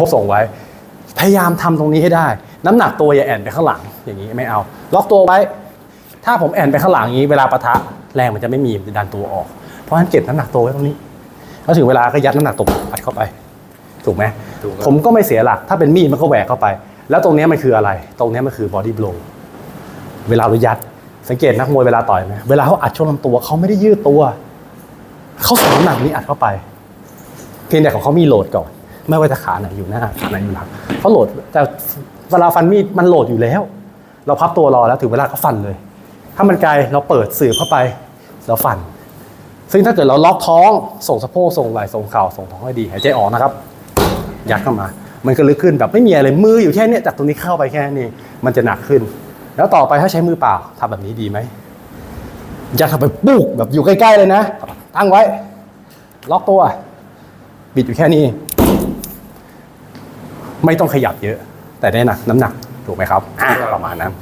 พวกส่งไว้ พยายามทำตรงนี้ให้ได้ น้ำหนักตัวอย่าแอนไปข้างหลังอย่างนี้ไม่เอา ล็อกตัวไว้ ถ้าผมแอนไปข้างหลังอย่างนี้ เวลาปะทะแรงมันจะไม่มีมันจะดันตัวออก เพราะฉะนั้นเก็บน้ำหนักตัวไว้ตรงนี้แล้วถึงเวลาก็ยัดน้ำหนักตัวอัดเข้าไปถูกไหมถูกครับผมก็ไม่เสียหลัก ถ้าเป็นมีดมันก็แหวกเข้าไป แล้วตรงเนี้ยมันคืออะไร ตรงเนี้ยมันคือบอดี้บ w เวลาเรายัดสังเกตนักมวยเวลาต่อยไหมเวลาเขาอัดช่วงลำตัวเขาไม่ได้ยืดตัว เขาใส่น้ำหนักนี้อัดเข้าไป เพียงแต่ของเขามีโหลดก่อน ไม่ว่าจะขาไหนอยู่หน้าขาไหนอยู่หลังเขาโหลดแต่เวลาฟันมีดมันโหลดอยู่แล้ว เราพับตัวรอแล้วถึงเวลาก็ฟันเลย ถ้ามันไกลเราเปิดสืบเข้าไปแล้วฟัน ซึ่งถ้าเกิดเราล็อกท้องส่งสะโพกส่งไหล่ส่งเข่าส่งท้องให้ดีหายใจออกนะครับ ยัดเข้ามา มันก็ลึกขึ้นแบบไม่มีอะไรมืออยู่แค่นี้จากตรงนี้เข้าไปแค่นี้มันจะหนักขึ้น แล้วต่อไปถ้าใช้มือเปล่าทำแบบนี้ดีไหมยัดเข้าไปปุ๊กแบบอยู่ใกล้ๆเลยนะตั้งไว้ ล็อกตัว บิดอยู่แค่นี้ ไม่ต้องขยับเยอะ แต่ได้หนักน้ำหนักถูกไหมครับอะประมาณนั้น